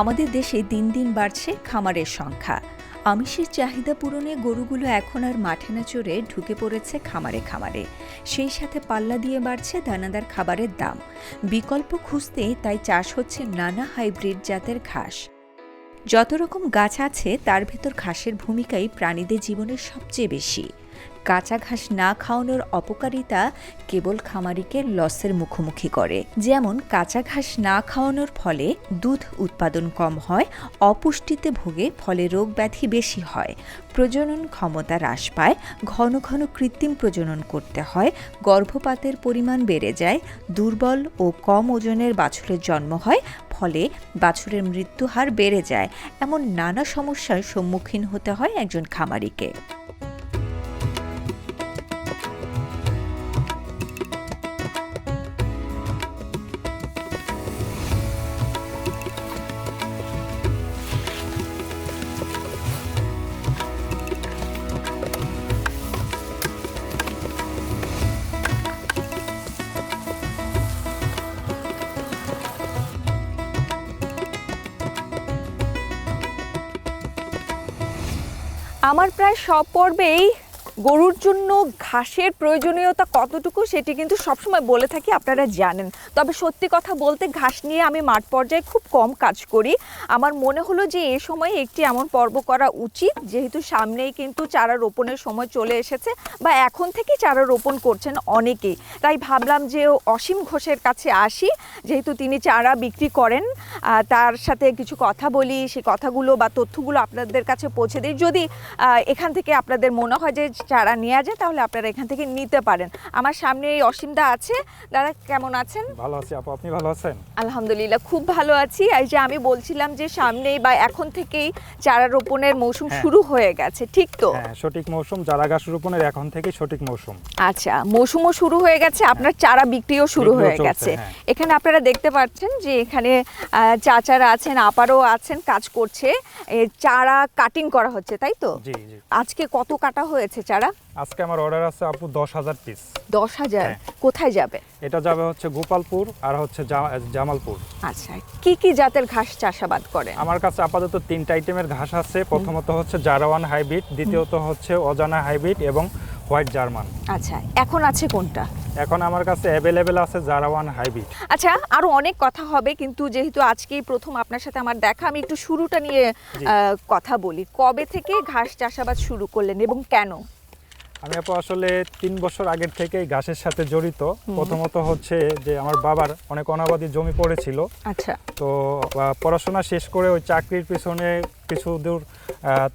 আমাদের দেশে দিন দিন বাড়ছে খামারের সংখ্যা। আমিষের চাহিদা পূরণে গরুগুলো এখন আর মাঠে না চড়ে ঢুকে পড়েছে খামারে খামারে। সেই সাথে পাল্লা দিয়ে বাড়ছে দানাদার খাবারের দাম। বিকল্প খুঁজতে তাই চাষ হচ্ছে নানা হাইব্রিড জাতের ঘাস। যত রকম গাছ আছে, তার ভেতর ঘাসের ভূমিকাই প্রাণীদের জীবনের সবচেয়ে বেশি। কাঁচা ঘাস না খাওয়ানোর অপকারিতা কেবল খামারিকে লসের মুখোমুখি করে। যেমন, কাঁচা ঘাস না খাওয়ানোর ফলে দুধ উৎপাদন কম হয়, অপুষ্টিতে ভোগে ফলে রোগ ব্যাধি বেশি হয়, প্রজনন ক্ষমতা হ্রাস পায়, ঘন ঘন কৃত্রিম প্রজনন করতে হয়, গর্ভপাতের পরিমাণ বেড়ে যায়, দুর্বল ও কম ওজনের বাছুরের জন্ম হয়, ফলে বাছুরের মৃত্যু হার বেড়ে যায়। এমন নানা সমস্যার সম্মুখীন হতে হয় একজন খামারিকে। আমার প্রায় সব পর্বেই গরুর জন্য ঘাসের প্রয়োজনীয়তা কতটুকু সেটি কিন্তু সবসময় বলে থাকি, আপনারা জানেন। তবে সত্যি কথা বলতে ঘাস নিয়ে আমি মাঠ পর্যায়ে খুব কম কাজ করি। আমার মনে হলো যে এ সময় একটি এমন পর্ব করা উচিত, যেহেতু সামনেই কিন্তু চারা রোপণের সময় চলে এসেছে বা এখন থেকেই চারা রোপণ করছেন অনেকেই। তাই ভাবলাম যে অসীম ঘোষের কাছে আসি, যেহেতু তিনি চারা বিক্রি করেন তার সাথে কিছু কথা বলি সেই কথাগুলো বা তথ্যগুলো আপনাদের কাছে পৌঁছে দিই। যদি এখান থেকে আপনাদের মনে হয় যে চারা নেওয়া যায় তাহলে আপনারা এখান থেকে নিতে পারেন। আমার সামনে এই অসীমদা আছে। দাদা কেমন আছেন? ভালো আছি আপু আপনি ভালো আছেন? আলহামদুলিল্লাহ খুব ভালো আছি। এই যে আমি বলছিলাম যে সামনেই বা এখন থেকেই চারা রোপণের মৌসুম হ্যাঁ। শুরু হয়ে গেছে ঠিক তো? হ্যাঁ সঠিক মৌসুম চারা গাছ রোপণের এখন থেকে সঠিক মৌসুম। আচ্ছা মৌসুমও শুরু হয়ে গেছে আপনার চারা বিক্রিও শুরু হয়ে গেছে। হ্যাঁ। এখানে আপনারা দেখতে পাচ্ছেন যে এখানে চাচারা আছেন আপারও আছেন কাজ করছে। চারা কাটিং করা হচ্ছে তাই তো? আজকে কত কাটা হয়েছে চারা? আজকে আমার অর্ডার আছে আপু দশ হাজার পিস দশ হাজার? হ্যাঁ। কোথায় যাবে? এটা যাবে হচ্ছে গোপালপুর আর হচ্ছে জামালপুর। আচ্ছা কি কি জাতের ঘাস চাষাবাদ করেন? আমার কাছে আপাতত তিনটা আইটেমের ঘাস আছে। প্রথমত হচ্ছে জারাওয়ান হাইব্রিড দ্বিতীয়ত হচ্ছে অজানা হাইব্রিড এবং হোয়াইট জার্মান। আচ্ছা এখন আছে কোনটা? এখন আমার কাছে অ্যাভেলেবেল আছে জারাওয়ান হাইব্রিড। আচ্ছা আরও অনেক কথা হবে কিন্তু যেহেতু আজকেই প্রথম আপনার সাথে আমার দেখা আমি একটু শুরুটা নিয়ে কথা বলি। কবে থেকে ঘাস চাষাবাদ শুরু করলেন এবং কেন? আমি আপু আসলে তিন বছর আগের থেকেই ঘাসের সাথে জড়িত। প্রথমত হচ্ছে যে আমার বাবার অনেক অনাবাদী জমি পড়েছিল। আচ্ছা। তো পড়াশোনা শেষ করে ওই চাকরির পিছনে কিছু দূর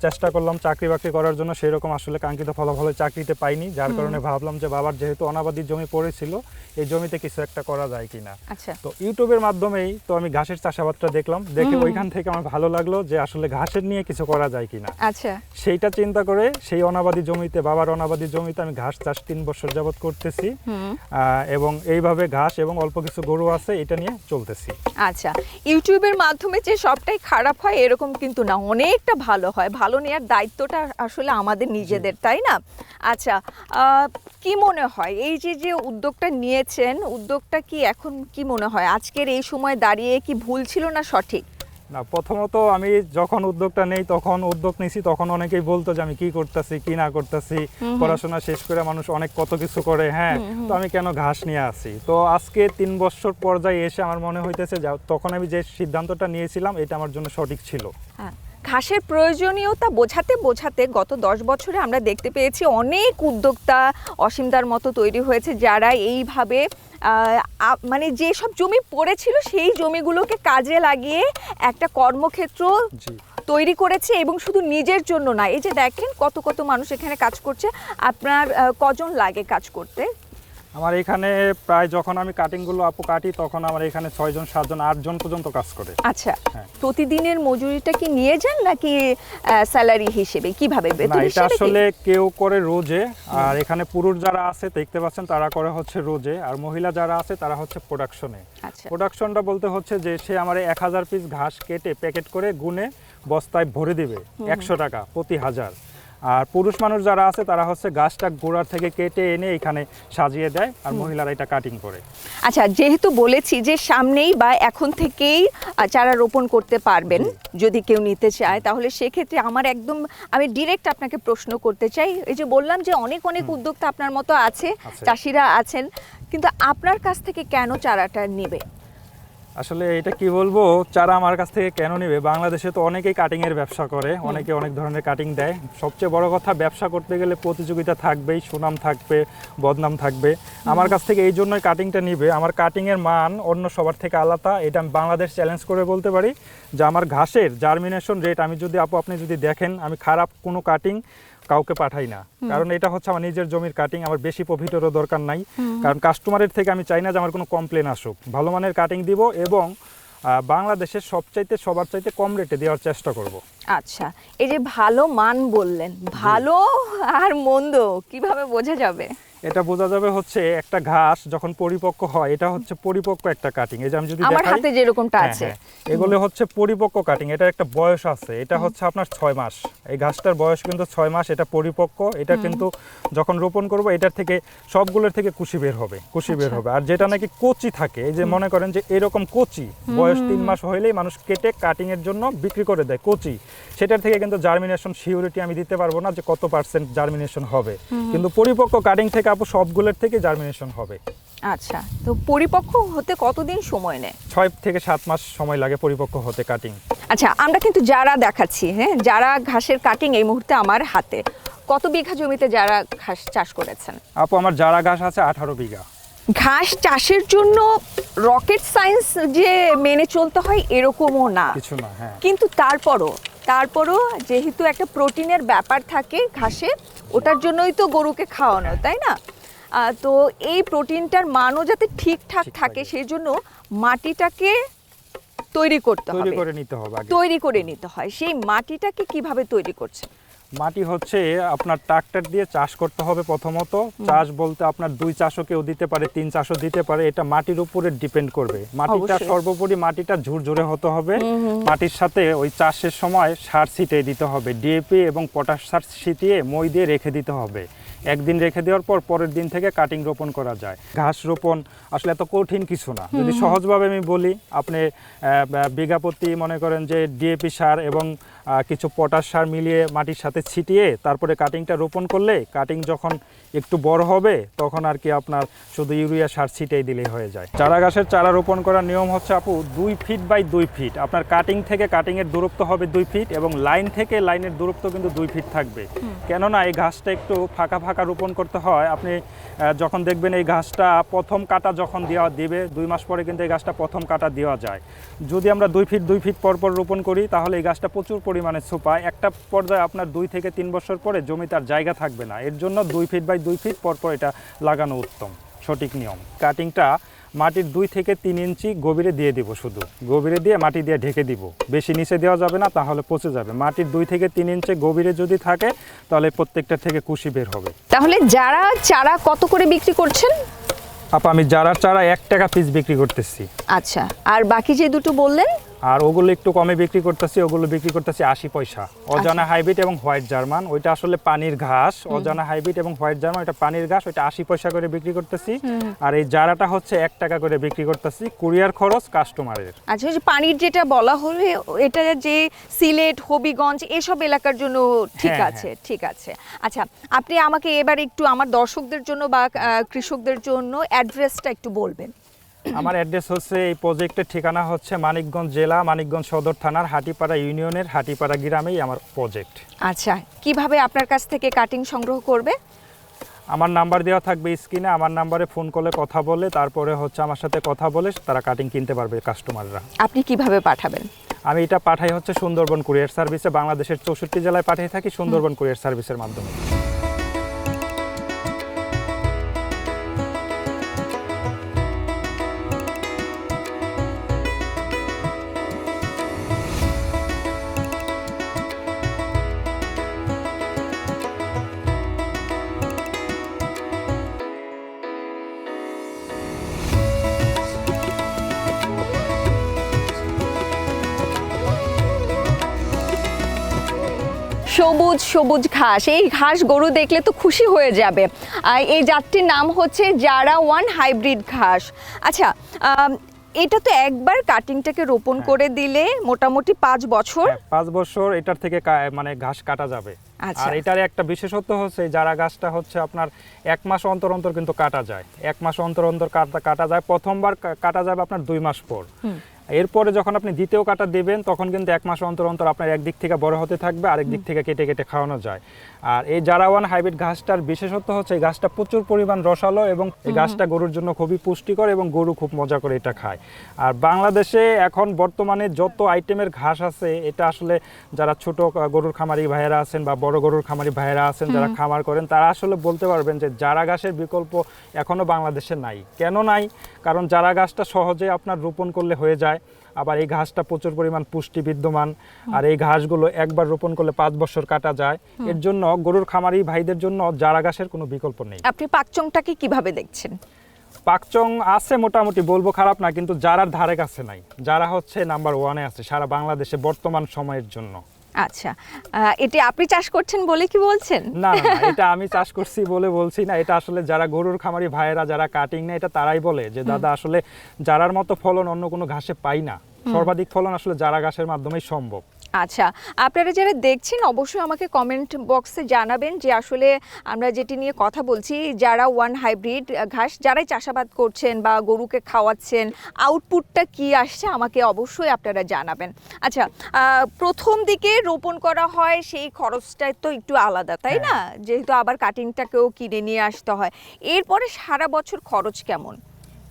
চেষ্টা করলাম চাকরি বাকরি করার জন্য সেই রকম আসলে কাঙ্ক্ষিত ফলাফল চাকরিতে পাইনি। যার কারণে ভাবলাম যে বাবার যেহেতু অনাবাদী জমি পড়েছিল এই জমিতে কিছু একটা করা যায় কিনা। আচ্ছা। তো ইউটিউবের মাধ্যমেই তো আমি ঘাসের চাষাবাদটা দেখলাম দেখে ওইখান থেকে আমার ভালো লাগল যে আসলে ঘাসের নিয়ে কিছু করা যায় কিনা। আচ্ছা। সেইটা চিন্তা করে সেই অনাবাদী জমিতে বাবার অনাবাদী জমিতে আমি ঘাস চাষ তিন বছর যাবত করতেছি। আহ, এবং এইভাবে ঘাস এবং অল্প কিছু গরু আছে এটা নিয়ে চলতেছি। আচ্ছা। ইউটিউবের মাধ্যমে যে সবটাই খারাপ হয় এরকম কিন্তু না। অনেকটা ভালো হয়। ভালো নেওয়ার দায়িত্বটা আসলে আমাদের নিজেদের তাই না? আচ্ছা কি মনে হয়? এই যে যে উদ্যোগটা নিয়েছেন উদ্যোগটা কি এখন কি মনে হয়? আজকের এই সময় দাঁড়িয়ে কি ভুল ছিল না সঠিক? না প্রথমত আমি যখন উদ্যোগটা নেই তখন উদ্যোগ নিছি তখন অনেকেই বলতো যে আমি কি করতেছি কি না করতেছি পড়াশোনা শেষ করে মানুষ অনেক কত কিছু করে হ্যাঁ তো আমি কেন ঘাস নিয়ে আসি? তো আজকে তিন বছর পর্যায়ে এসে আমার মনে হইতেছে যে তখন আমি যে সিদ্ধান্তটা নিয়েছিলাম এটা আমার জন্য সঠিক ছিল। হ্যাঁ। ঘাসের প্রয়োজনীয়তা বোঝাতে বোঝাতে গত দশ বছরে আমরা দেখতে পেয়েছি অনেক উদ্যোক্তা অসীমদার মতো তৈরি হয়েছে যারা এইভাবে মানে যেসব জমি পড়েছিল সেই জমিগুলোকে কাজে লাগিয়ে একটা কর্মক্ষেত্র তৈরি করেছে এবং শুধু নিজের জন্য না এই যে দেখেন কত কত মানুষ এখানে কাজ করছে আপনার কজন লাগে কাজ করতে? আমার এখানে প্রায় যখন আমি কাটিংগুলো আপু কাটি তখন আমার এখানে ছয়জন সাতজন আটজন পর্যন্ত কাজ করে। আচ্ছা হ্যাঁ। প্রতিদিনের মজুরিটা কি নিয়ে যান নাকি স্যালারি হিসেবে? কীভাবে? বেতন এটা আসলে কেউ করে রোজে। আর এখানে পুরুষ যারা আছে দেখতে পাচ্ছেন তারা করে হচ্ছে রোজে। আর মহিলা যারা আছে তারা হচ্ছে প্রোডাকশনে আচ্ছা। প্রোডাকশনটা বলতে হচ্ছে যে সে আমার এক হাজার পিস ঘাস কেটে প্যাকেট করে গুনে বস্তায় ভরে দিবে। একশো টাকা প্রতি হাজার। আর পুরুষ মানুষ যারা আছে তারা হচ্ছে গাছটা গোড়ার থেকে কেটে এনে এখানে সাজিয়ে দেয় আর মহিলারা এটা কাটিং করে। আচ্ছা যেহেতু বলেছি যে সামনেই বা এখন থেকেই চারা রোপণ করতে পারবেন যদি কেউ নিতে চায় তাহলে সেক্ষেত্রে আমার একদম আমি ডিরেক্ট আপনাকে প্রশ্ন করতে চাই। এই যে বললাম যে অনেক অনেক উদ্যোক্তা আপনার মতো আছে। চাষিরা আছেন কিন্তু আপনার কাছ থেকে কেন চারাটা নেবে? আসলে এটা কি বলব চারা আমার কাছ থেকে কেন নেবে? বাংলাদেশে তো অনেকেই কাটিং এর ব্যবসা করে অনেকে অনেক ধরনের কাটিং দেয়। সবচেয়ে বড় কথা ব্যবসা করতে গেলে প্রতিযোগিতা থাকবেই সুনাম থাকবে বদনাম থাকবে। আমার কাছ থেকে এই জন্যই কাটিংটা নিবে। আমার কাটিং এর মান অন্য সবার থেকে আলাদা এটা আমি বাংলাদেশ চ্যালেঞ্জ করে বলতে পারি। যে আমার ঘাসের জার্মিনেশন রেট আমি যদি আপু আপনি যদি দেখেন আমি খারাপ কোনো কাটিং কাউকে পাঠাই না। কারণ এটা হচ্ছে আমার নিজের জমির কাটিং আমার বেশি প্রফিটেরও দরকার নাই। কারণ কাস্টমারের থেকে আমি চাই না যে আমার কোনো কমপ্লেন আসুক। ভালো মানের কাটিং দিব এবং বাংলাদেশের সবচাইতে সবার চাইতে কম রেটে দেওয়ার চেষ্টা করব। আচ্ছা এই যে ভালো মান বললেন ভালো আর মন্দ কীভাবে বোঝা যাবে? এটা বোঝা যাবে হচ্ছে একটা ঘাস যখন পরিপক্ক হয় এটা হচ্ছে পরিপক্ক একটা কাটিং এই যে আমি যদি আমার হাতে যেরকমটা হ্যাঁ, আছে। হ্যাঁ। এগুলো হচ্ছে পরিপক্ক কাটিং এটা একটা বয়স আছে এটা হচ্ছে আপনার ছয় মাস। এই ঘাসটার বয়স কিন্তু ছয় মাস এটা পরিপক্ক এটা কিন্তু যখন রোপণ করব এটার থেকে সবগুলোর থেকে কুশি বের হবে কুশি বের আচ্ছা। হবে। আর যেটা নাকি কচি থাকে এই যে মনে করেন যে এরকম কচি বয়স তিন মাস হইলেই মানুষ কেটে কাটিং এর জন্য বিক্রি করে দেয় কচি। সেটার থেকে কিন্তু জার্মিনেশন সিউরিটি আমি দিতে পারব না যে কত পার্সেন্ট জার্মিনেশন হবে। কিন্তু পরিপক্ক কাটিং থেকে আপু সবগুলোর থেকে জার্মিনেশন হবে। আচ্ছা তো পরিপক্ক হতে কতদিন সময় নেয়? ছয় থেকে সাত মাস সময় লাগে পরিপক্ক হতে কাটিং আচ্ছা আমরা কিন্তু যারা দেখাচ্ছি হ্যাঁ যারা ঘাসের কাটিং এই মুহূর্তে আমার হাতে কত বিঘা জমিতে যারা ঘাস চাষ করেছেন? আপু আমার যারা ঘাস আছে আঠারো বিঘা। ঘাস চাষের জন্য রকেট সায়েন্স যে মেনে চলতে হয় এরকমও না। কিছু না হ্যাঁ। কিন্তু তারপরও তারপরও যেহেতু একটা প্রোটিনের ব্যাপার থাকে ঘাসে ওটার জন্যই তো গরুকে খাওয়ানো তাই না? আহ, তো এই প্রোটিনটার মানও যাতে ঠিকঠাক থাকে। সেই জন্য মাটিটাকে তৈরি করতে হবে। তৈরি করে নিতে হয়। সেই মাটিটাকে কীভাবে তৈরি করছে? মাটি হচ্ছে আপনার ট্রাক্টর দিয়ে চাষ করতে হবে প্রথমত। চাষ বলতে আপনার দুই চাষও কেউ দিতে পারে তিন চাষও দিতে পারে। এটা মাটির উপরে ডিপেন্ড করবে। মাটিটা সর্বোপরি মাটিটা ঝুরঝুরে হতে হবে। মাটির সাথে ওই চাষের সময় সার ছিটিয়ে দিতে হবে। ডিএপি এবং পটাশ সার ছিটিয়ে মই দিয়ে রেখে দিতে হবে। একদিন রেখে দেওয়ার পর পরের দিন থেকে কাটিং রোপণ করা যায়। ঘাস রোপণ আসলে এত কঠিন কিছু না। যদি সহজভাবে আমি বলি আপনি আহ, বিঘা প্রতি মনে করেন যে ডিএপি সার এবং কিছু পটাশ সার মিলিয়ে মাটির সাথে ছিটিয়ে তারপরে কাটিংটা রোপণ করলে কাটিং যখন একটু বড় হবে তখন আর কি আপনার শুধু ইউরিয়া সার ছিটিয়ে দিলেই হয়ে যায়। চারা গাছের চারা রোপণ করার নিয়ম হচ্ছে আপু দুই ফিট বাই দুই ফিট আপনার কাটিং থেকে কাটিংয়ের দূরত্ব হবে দুই ফিট এবং লাইন থেকে লাইনের দূরত্ব কিন্তু দুই ফিট থাকবে। কেননা এই ঘাসটা একটু ফাঁকা ফাঁকা রোপণ করতে হয়, আপনি যখন দেখবেন এই ঘাসটা প্রথম কাটা যখন দেওয়া দিবে, দুই মাস পরে কিন্তু এই গাছটা প্রথম কাটা দেওয়া যায়। যদি আমরা দুই ফিট দুই ফিট পর পর রোপণ করি, তাহলে এই গাছটা প্রচুর পরিমাণে ছোপায় একটা পর্যায়ে আপনার দুই থেকে তিন বছর পরে জমি তার জায়গা থাকবে না। এর জন্য দুই ফিট বাই দুই ফিট পর পর এটা লাগানো উত্তম, সঠিক নিয়ম। কাটিংটা মাটির দুই থেকে তিন ইঞ্চি গভীরে দিয়ে দিব শুধু। গভীরে দিয়ে মাটি দিয়ে ঢেকে দিব। বেশি নিচে দেওয়া যাবে না তাহলে পচে যাবে। মাটির দুই থেকে তিন ইঞ্চি গভীরে যদি থাকে তাহলে প্রত্যেকটা থেকে কুশি বের হবে। তাহলে যারা চারা কত করে বিক্রি করছেন? আপা আমি যারা চারা এক টাকা পিস বিক্রি করতেছি। আচ্ছা আর বাকি যে দুটো বললেন? আর ওগুলো একটু কমে বিক্রি করতেছি ওগুলো বিক্রি করতেছি আশি পয়সা। অজানা হাইব্রিড এবং হোয়াইট জার্মান ওইটা আসলে পানির ঘাস অজানা হাইব্রিড এবং হোয়াইট জার্মান ওইটা পানির ঘাস ওইটা আশি পয়সা করে বিক্রি করতেছি। আর এই জারাটা হচ্ছে এক টাকা করে বিক্রি করতেছি কুরিয়ার খরচ কাস্টমারের। আচ্ছা যে পানির যেটা বলা হলো এটা যে সিলেট হবিগঞ্জ এসব এলাকার জন্য ঠিক হ্যাঁ, আছে ঠিক আছে। আচ্ছা আপনি আমাকে এবার একটু আমার দর্শকদের জন্য বা কৃষকদের জন্য অ্যাড্রেসটা একটু বলবেন। আমার অ্যাড্রেস হচ্ছে এই প্রজেক্টের ঠিকানা হচ্ছে মানিকগঞ্জ জেলা মানিকগঞ্জ সদর থানার হাটিপাড়া ইউনিয়নের হাটিপাড়া গ্রামেই আমার প্রজেক্ট। আচ্ছা কীভাবে আপনার কাছ থেকে কাটিং সংগ্রহ করবে? আমার নাম্বার দেওয়া থাকবে স্ক্রিনে আমার নাম্বারে ফোন করলে কথা বলে তারপরে হচ্ছে আমার সাথে কথা বলে তারা কাটিং কিনতে পারবে কাস্টমাররা আপনি কীভাবে পাঠাবেন? আমি এটা পাঠাই হচ্ছে সুন্দরবন কুরিয়ার সার্ভিসে বাংলাদেশের চৌষট্টি জেলায় পাঠিয়ে থাকি সুন্দরবন কুরিয়ার সার্ভিসের মাধ্যমে। সবুজ সবুজ ঘাস। এই ঘাস গরু দেখলে তো খুশি হয়ে যাবে। এই জাতটির নাম হচ্ছে জারা ওয়ান হাইব্রিড ঘাস। আচ্ছা এটা তো একবার কাটিংটাকে রোপণ হ্যাঁ। করে দিলে মোটামুটি পাঁচ বছর? হ্যাঁ, পাঁচ বছর এটার থেকে মানে ঘাস কাটা যাবে। আচ্ছা। আর এটার একটা বিশেষত্ব হচ্ছে যারা গাছটা হচ্ছে আপনার এক মাস অন্তর অন্তর কিন্তু কাটা যায়। এক মাস অন্তর অন্তর কাটা কাটা যায়। প্রথমবার কাটা যাবে আপনার দুই মাস পর। এরপরে যখন আপনি দ্বিতীয় কাটা দেবেন তখন কিন্তু এক মাস অন্তর অন্তর আপনার একদিক থেকে বড় হতে থাকবে আরেক দিক থেকে কেটে কেটে খাওয়ানো যায়। আর এই জারাওয়ান হাইব্রিড ঘাসটার বিশেষত্ব হচ্ছে এই ঘাসটা প্রচুর পরিমাণ রসালো এবং এই ঘাসটা গরুর জন্য খুবই পুষ্টিকর এবং গরু খুব মজা করে এটা খায়। আর বাংলাদেশে এখন বর্তমানে যত আইটেমের ঘাস আছে এটা আসলে যারা ছোট গরুর খামারি ভাইয়েরা আছেন বা বড় গরুর খামারি ভাইয়েরা আছেন যারা খামার করেন তারা আসলে বলতে পারবেন যে জারা ঘাসের বিকল্প এখনও বাংলাদেশে নাই। কেন নাই? কারণ জারা গাছটা সহজে আপনার রোপণ করলে হয়ে যায়। আবার এই ঘাসটা প্রচুর পরিমাণ পুষ্টি বিদ্যমান আর এই ঘাসগুলো একবার রোপণ করলে পাঁচ বছর কাটা যায়। এর জন্য গরুর খামারি ভাইদের জন্য জারা ঘাসের কোনো বিকল্প নেই। আপনি পাকচংটাকে কীভাবে দেখছেন? পাকচং আছে মোটামুটি বলব খারাপ না কিন্তু যারার ধারে কাছে নাই। যারা হচ্ছে নাম্বার ওয়ানে আছে সারা বাংলাদেশে বর্তমান সময়ের জন্য। আচ্ছা আহ, এটি আপনি চাষ করছেন বলে কি বলছেন? না, এটা আমি চাষ করছি বলে বলছি না এটা আসলে যারা গরুর খামারি ভাইয়েরা যারা কাটিং না এটা তারাই বলে যে দাদা আসলে যারার মতো ফলন অন্য কোনো ঘাসে পাই না। সর্বাধিক ফলন আসলে যারা ঘাসের মাধ্যমেই সম্ভব। আচ্ছা আপনারা যারা দেখছেন অবশ্যই আমাকে কমেন্ট বক্সে জানাবেন যে আসলে আমরা যেটি নিয়ে কথা বলছি যারা ওয়ান হাইব্রিড ঘাস যারাই চাষাবাদ করছেন বা গরুকে খাওয়াচ্ছেন আউটপুটটা কি আসছে আমাকে অবশ্যই আপনারা জানাবেন। আচ্ছা প্রথম দিকে রোপণ করা হয় সেই খরচটা তো একটু আলাদা তাই না? যেহেতু আবার কাটিংটাকেও কিনে নিয়ে আসতে হয়। এরপরে সারা বছর খরচ কেমন?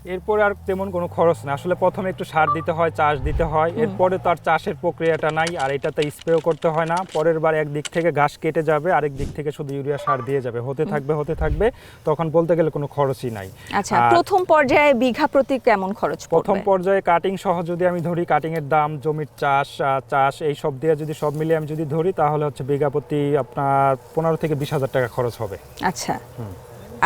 এরপরে আর তেমন কোনো খরচ না আসলে প্রথমে একটু সার দিতে হয় চাষ দিতে হয়। এরপরে তার চাষের প্রক্রিয়াটা নাই আর এটাতে স্প্রেও করতে হয় না। পরের বার একদিক থেকে ঘাস কেটে যাবে আরেক দিক থেকে শুধু ইউরিয়া সার দিয়ে যাবে। হতে থাকবে হতে থাকবে তখন বলতে গেলে কোনো খরচই নাই। আচ্ছা প্রথম পর্যায়ে বিঘা প্রতি কেমন খরচ প্রথম পর্যায়ে কাটিং সহ যদি আমি ধরি কাটিং এর দাম জমির চাষ চাষ এই সব দিয়ে যদি সব মিলিয়ে আমি যদি ধরি তাহলে হচ্ছে বিঘা প্রতি আপনার পনেরো থেকে বিশ হাজার টাকা খরচ হবে। আচ্ছা।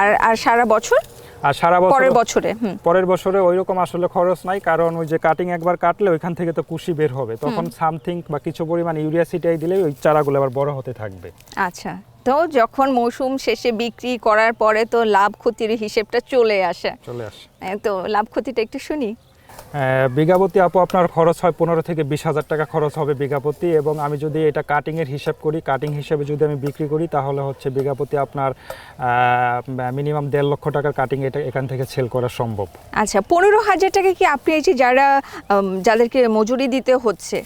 আর আর সারা বছর? আর সারা বছর পরের বছরে পরের বছরে ওই রকম আসলে খরচ নাই কারণ ওই যে কাটিং একবার কাটলে ওইখান থেকে তো কুশি বের হবে। তখন সামথিং বা কিছু পরিমাণ ইউরিয়া সিটাই দিলে ওই চারাগুলো আবার বড় হতে থাকবে। আচ্ছা তো যখন মৌসুম শেষে বিক্রি করার পরে তো লাভ ক্ষতির হিসেবটা চলে আসে। চলে আসে। তো লাভ ক্ষতিটা একটু শুনি। বিঘাপতি আপু, আপনার খরচ হয় পনেরো থেকে বিশ হাজার টাকা খরচ হবে বিঘাপতি, এবং আমি যদি এটা কাটিংয়ের হিসাব করি, কাটিং হিসাবে যদি আমি বিক্রি করি, তাহলে হচ্ছে বিঘাপতি আপনার মিনিমাম দেড় লক্ষ টাকার কাটিং এটা এখান থেকে সেল করা সম্ভব। আচ্ছা পনেরো হাজার টাকা কি আপনি এই যে যারা যাদেরকে মজুরি দিতে হচ্ছে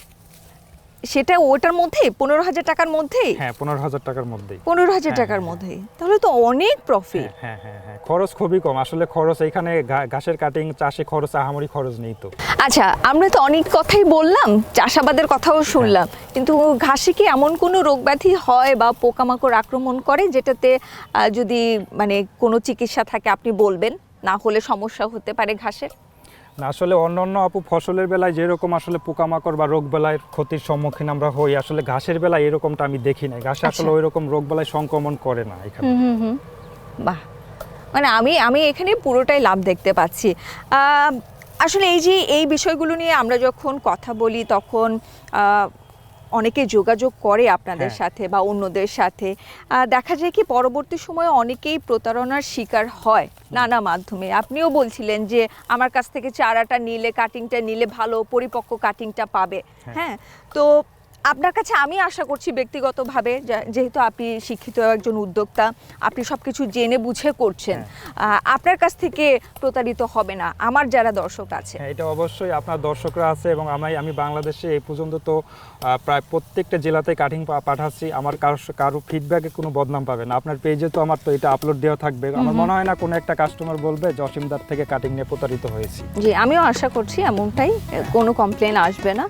সেটা ওটার মধ্যে? পনেরো হাজার টাকার মধ্যেই হ্যাঁ পনেরো হাজার টাকার মধ্যেই। পনেরো হাজার হ্যাঁ, টাকার হ্যাঁ, মধ্যেই তাহলে তো অনেক প্রফিট হ্যাঁ হ্যাঁ হ্যাঁ খরচ খুবই কম। আসলে খরচ এখানে ঘাসের কাটিং চাষে খরচ আহামরি খরচ নেই তো। আচ্ছা আমরা তো অনেক কথাই বললাম চাষাবাদের কথাও শুনলাম। কিন্তু ঘাসে কি এমন কোনো রোগ ব্যাধি হয় বা পোকামাকড় আক্রমণ করে যেটাতে যদি মানে কোনো চিকিৎসা থাকে আপনি বলবেন? না হলে সমস্যা হতে পারে ঘাসের? আসলে অন্যান্য আপু ফসলের বেলায় যেরকম আসলে পোকামাকড় বা রোগ বেলায় ক্ষতির সম্মুখীন আমরা হই আসলে ঘাসের বেলায় এরকমটা আমি দেখি না ঘাসে আসলে আচ্ছা। ওই রকম রোগ বেলায় সংক্রমণ করে না এখানে। বাহ। মানে আমি আমি এখানে পুরোটাই লাভ দেখতে পাচ্ছি। আসলে এই যে এই বিষয়গুলো নিয়ে আমরা যখন কথা বলি তখন অনেকে যোগাযোগ করে আপনাদের হ্যাঁ। সাথে বা অন্যদের সাথে দেখা যায় কি পরবর্তী সময়ে অনেকেই প্রতারণার শিকার হয় নানা মাধ্যমে আপনিও বলছিলেন যে আমার কাছ থেকে চারাটা নিলে কাটিংটা নিলে ভালো পরিপক্ক কাটিংটা পাবে হ্যাঁ। হ্যাঁ তো আপনার কাছে আমি আশা করছি ব্যক্তিগতভাবে যেহেতু আপনি শিক্ষিত একজন উদ্যোক্তা আপনি সব কিছু জেনে বুঝে করছেন আপনার কাছ থেকে প্রতারিত হবে না আমার যারা দর্শক আছে। হ্যাঁ এটা অবশ্যই আপনার দর্শকরা আছে এবং আমি আমি বাংলাদেশে এই পর্যন্ত তো প্রায় প্রত্যেকটা জেলাতে কাটিং পাঠাচ্ছি আমার কারও কারও ফিডব্যাকে কোনো বদনাম পাবে না। আপনার পেজে তো আমার তো এটা আপলোড দেওয়া থাকবে। আমার মনে হয় না কোনো একটা কাস্টমার বলবে যে অসীমদার থেকে কাটিং নিয়ে প্রতারিত হয়েছি। জি আমিও আশা করছি এমনটাই কোনো কমপ্লেন আসবে না।